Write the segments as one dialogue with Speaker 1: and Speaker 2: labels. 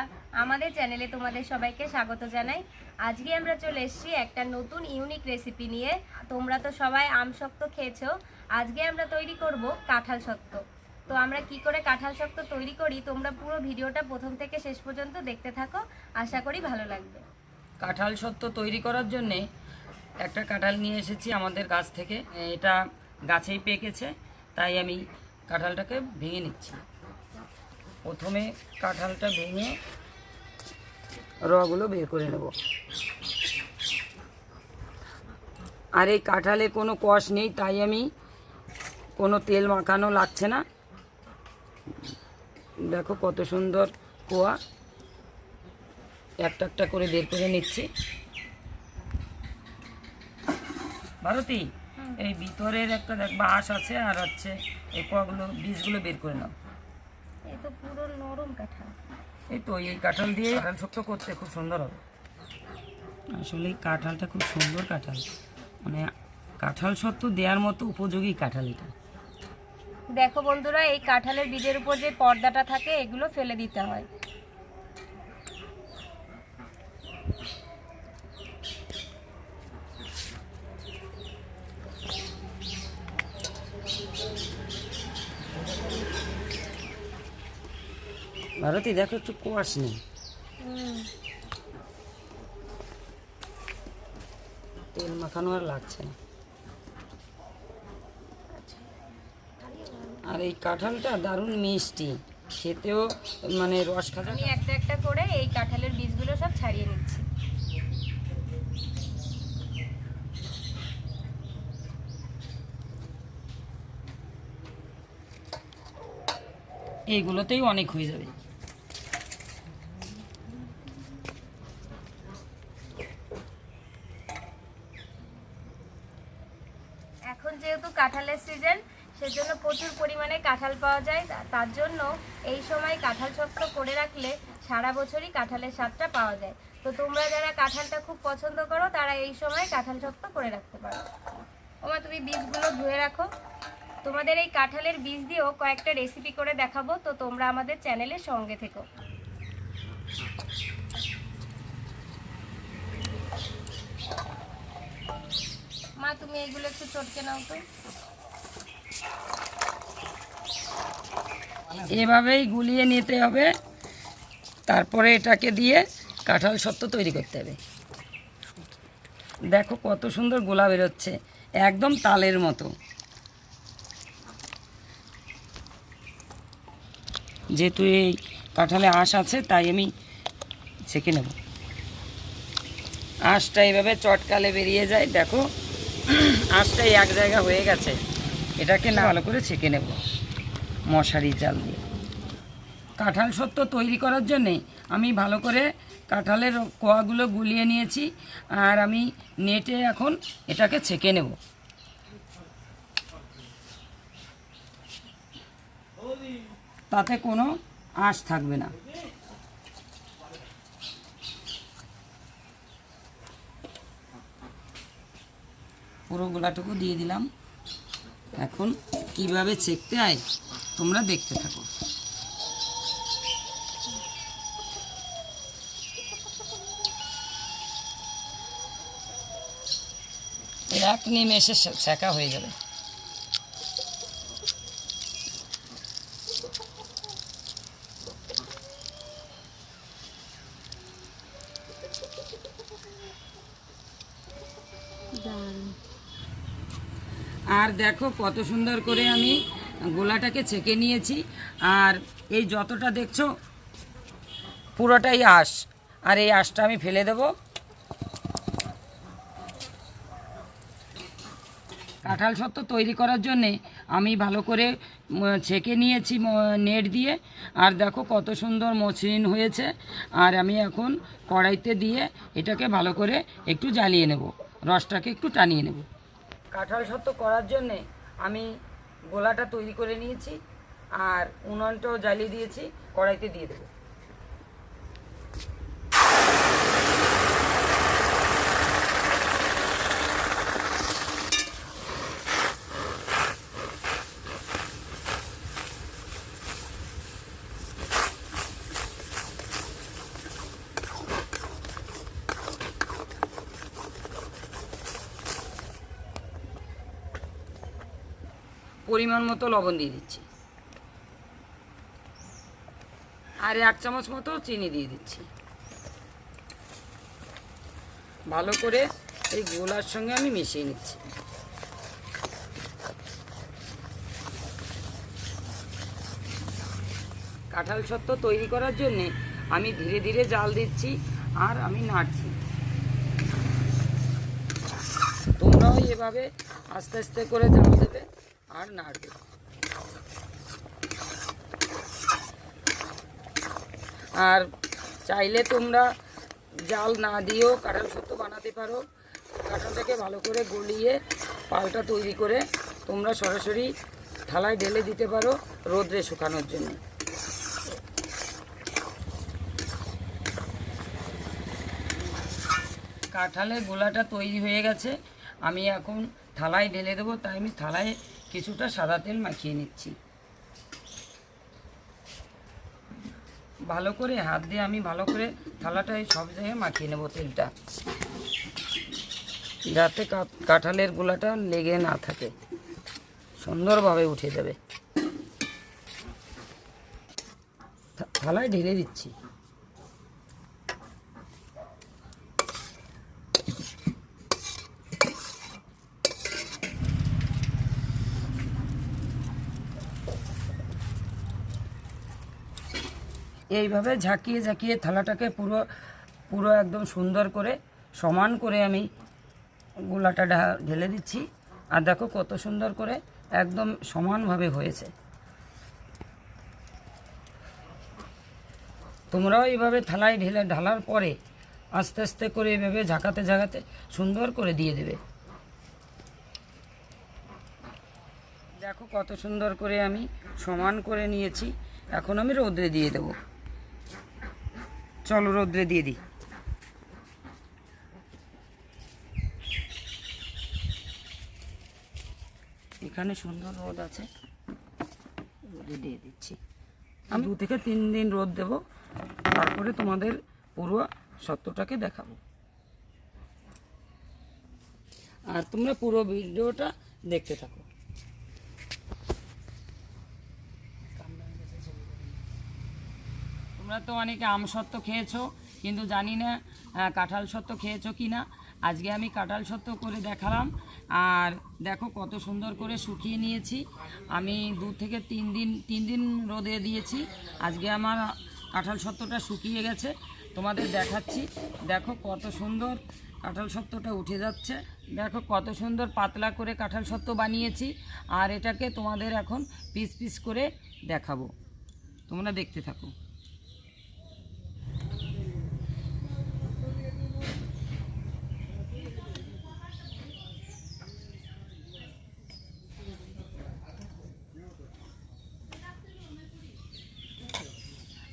Speaker 1: বন্ধুরা আমাদের চ্যানেলে তোমাদের সবাইকে স্বাগত জানাই। আজকে আমরা চলে এসেছি একটা নতুন ইউনিক রেসিপি নিয়ে। তোমরা তো সবাই আম শক্ত খেয়েছো। আজকে আমরা তৈরি করব কাঁঠাল শক্ত। তো আমরা কি করে কাঁঠাল শক্ত তৈরি করি, তোমরা পুরো ভিডিওটা প্রথম থেকে শেষ পর্যন্ত দেখতে থাকো। আশা করি ভালো লাগবে।
Speaker 2: কাঁঠাল শক্ত তৈরি করার জন্যে একটা কাঁঠাল নিয়ে এসেছি আমাদের গাছ থেকে। এটা গাছেই পেকেছে, তাই আমি কাঁঠালটাকে ভেঙে নিচ্ছি। প্রথমে কাঁঠালটা ভেঙে রগুলো বের করে নেব। আর এই কাঁঠালে কোনো কষ নেই তাই আমি কোনো তেল মাখানো লাগছে না। দেখো কত সুন্দর কোয়া। একটা একটা করে বের করে নিচ্ছি। ভারতী এই ভিতরের একটা দেখবা আঁশ আছে আর হচ্ছে এই কোয়াগুলো বীজগুলো বের করে নাও।
Speaker 1: তো পুরো নরম কাঁঠাল।
Speaker 2: এই তো এই কাঁঠাল দিয়ে কাঁঠাল শক্ত করতে খুব সুন্দর হবে। আসলে এই কাঁঠালটা খুব সুন্দর কাঁঠাল। মানে কাঁঠাল সত্ত্ব দেওয়ার মতো উপযোগী কাঁঠাল এটা।
Speaker 1: দেখো বন্ধুরা এই কাঁঠালের বীজের উপর যে পর্দাটা থাকে এগুলো ফেলে দিতে হয়।
Speaker 2: ভারতী দেখো একটু কোয়াশ নেই তেল মাখানো আর লাগছে না। আর এই কাঁঠালটা দারুণ মিষ্টি। খেতেও মানে রস খাজা
Speaker 1: আমি একটা একটা করে এই কাঁঠালের বীজগুলো সব ছাড়িয়ে নিচ্ছি।
Speaker 2: এইগুলোতেই অনেক হয়ে যাবে
Speaker 1: এখন যেহেতু কাঁঠালের সিজন সেজন্য প্রচুর পরিমাণে কাঁঠাল পাওয়া যায় তার জন্য এই সময় কাঁঠাল শক্ত করে রাখলে সারা বছরই কাঁঠালের স্বাদটা পাওয়া যায়। তো তোমরা যারা কাঁঠালটা খুব পছন্দ করো, তারা এই সময় কাঁঠাল শক্ত করে রাখতে পারো। ওমা, তুমি বীজগুলো ধুয়ে রাখো। তোমাদের এই কাঁঠালের বীজ দিয়েও কয়েকটা রেসিপি করে দেখাবো, তো তোমরা আমাদের চ্যানেলের সঙ্গে থেকো। মা, তুমি এইগুলো একটু চটকে নাও তো।
Speaker 2: এভাবেই গুলিয়ে নিতে হবে। তারপরে এটাকে দিয়ে কাঁঠাল সত্ত্ব তৈরি করতে হবে। দেখো কত সুন্দর গোলা বেরোচ্ছে, একদম তালের মতো। যেহেতু এই কাঁঠালে আঁশ আছে, তাই আমি ছেঁকে নেব। আঁশটা এইভাবে চটকালে বেরিয়ে যায়, দেখো। আঁশটাই এক জায়গা হয়ে গেছে। এটাকে না ভালো করে ছেঁকে নেব। মশারি জাল দিয়ে। কাঁঠাল সত্ত্ব তৈরি করার জন্যে আমি ভালো করে কাঁঠালের কোয়াগুলো গুলিয়ে নিয়েছি আর আমি নেটে এখন এটাকে ছেঁকে নেব। তাতে কোনো আঁশ থাকবে না। পুরো গোলাটুকু দিয়ে দিলাম। এখন কীভাবে ছেঁকতে হয় তোমরা দেখতে থাকো। এক নিমেষে ছেঁকা হয়ে যাবে। আর দেখো কত সুন্দর করে আমি গোলাটাকে ছেঁকে নিয়েছি। আর এই যতটা দেখছ, পুরোটাই আঁশ। আর এই আঁশটা আমি ফেলে দেবো। কাঁঠাল সত্ত্ব তৈরি করার জন্যে আমি ভালো করে ছেঁকে নিয়েছি নেট দিয়ে। আর দেখো কত সুন্দর মসৃণ হয়েছে। আর আমি এখন কড়াইতে দিয়ে এটাকে ভালো করে একটু জ্বালিয়ে নেব। রসটাকে একটু টানিয়ে নেব। কাঁঠাল সত্ত্ব করার জন্যে আমি গোলাটা তৈরি করে নিয়েছি আর উনুনটাও জ্বালিয়ে দিয়েছি কড়াইতে দিয়ে দেবো। পরিমাণ মতো লবণ দিয়ে দিচ্ছি। আর এক চামচ মতো চিনি দিয়ে দিচ্ছি। ভালো করে এই গোলার সঙ্গে আমি মিশিয়ে নিচ্ছি। কাঁঠাল সত্ত্ব তৈরি করার জন্যে আমি ধীরে ধীরে জাল দিচ্ছি আর আমি নাড়ছি। তোমরাও এভাবে আস্তে আস্তে করে জাল দেবে। আর নাড়বে আর চাইলে তোমরা জাল না দিয়েও কাঁঠাল সত্ত্ব বানাতে পারো। কাঁঠালটাকে ভালো করে গলিয়ে পালটা তৈরি করে তোমরা সরাসরি থালায় ঢেলে দিতে পারো রোদ্রে শুকানোর জন্য। কাঁঠালের গোলাটা তৈরি হয়ে গেছে। আমি এখন থালায় ঢেলে দেবো। তাই আমি থালায় কিছুটা সাদা তেল মাখিয়ে নিচ্ছি। ভালো করে হাত দিয়ে আমি ভালো করে থালাটায় সব জায়গায় মাখিয়ে নেব তেলটা। যাতে কাঁঠালের গোলাটা লেগে না থাকে। সুন্দরভাবে উঠে যাবে। থালায় ঢেলে দিচ্ছি। এইভাবে ঝাঁকিয়ে ঝাঁকিয়ে থালাটাকে পুরো পুরো একদম সুন্দর করে, সমান করে আমি গোলাটা ঢেলে দিচ্ছি। আর দেখো কত সুন্দর করে একদম সমানভাবে হয়েছে। তোমরাও এইভাবে থালায় ঢেলে, ঢালার পরে আস্তে আস্তে করে এভাবে ঝাঁকাতে ঝাঁকাতে সুন্দর করে দিয়ে দেবে। দেখো কত সুন্দর করে আমি সমান করে নিয়েছি। এখন আমি রোদ্রে দিয়ে দেবো। চলো রোদ্রে দিয়ে দিই। এখানে সুন্দর রোদ আছে। রোদে দিয়ে দিচ্ছি। আমি দু থেকে তিন দিন রোদ দেব। তারপরে তোমাদের পুরো সত্যটাকে দেখাবো। আর তোমরা পুরো ভিডিওটা দেখতে থাকো। তোমরা তো অনেকে আম সত্ত্ব খেয়েছো, কিন্তু জানি না কাঁঠাল সত্ত্ব খেয়েছো কি না। আজকে আমি কাঁঠাল সত্ত্ব করে দেখালাম, আর দেখো কত সুন্দর করে শুকিয়ে নিয়েছি। আমি দু থেকে তিন দিন তিন দিন রোদে দিয়েছি। আজকে আমার কাঁঠাল সত্ত্বটা শুকিয়ে গেছে। তোমাদের দেখাচ্ছি। দেখো কত সুন্দর কাঁঠাল সত্ত্বটা উঠে যাচ্ছে। দেখো কত সুন্দর পাতলা করে কাঁঠাল সত্ত্ব বানিয়েছি। আর এটাকে তোমাদের এখন পিস পিস করে দেখাবো। তোমরা দেখতে থাকো।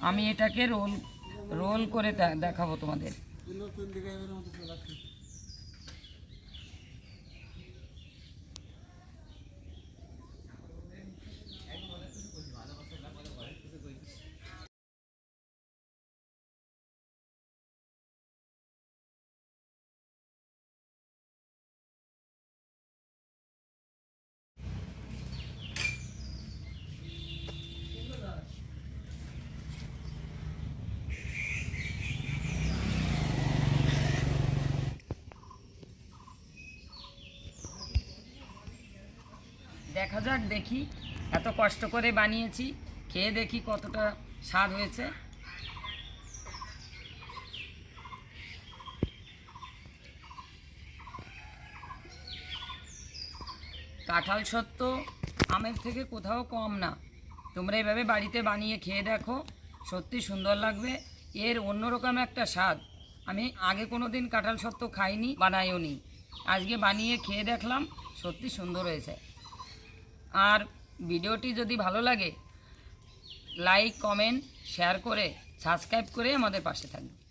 Speaker 2: আমি এটাকে রোল রোল করে দেখাবো তোমাদের। দেখা যাক দেখি। এত কষ্ট করে বানিয়েছি, খেয়ে দেখি কতটা স্বাদ হয়েছে। কাঁঠাল সত্ত্ব আমের থেকে কোথাও কম না। তোমরা এভাবে বাড়িতে বানিয়ে খেয়ে দেখো, সত্যি সুন্দর লাগবে। এর অন্যরকম একটা স্বাদ। আমি আগে কোনো দিন কাঁঠাল সত্ত্ব খাইনি বানাইও নি আজকে বানিয়ে খেয়ে দেখলাম, সত্যি সুন্দর হয়েছে। আর ভিডিওটি যদি ভালো লাগে লাইক কমেন্ট শেয়ার করে সাবস্ক্রাইব করে আমাদের পাশে থাকবে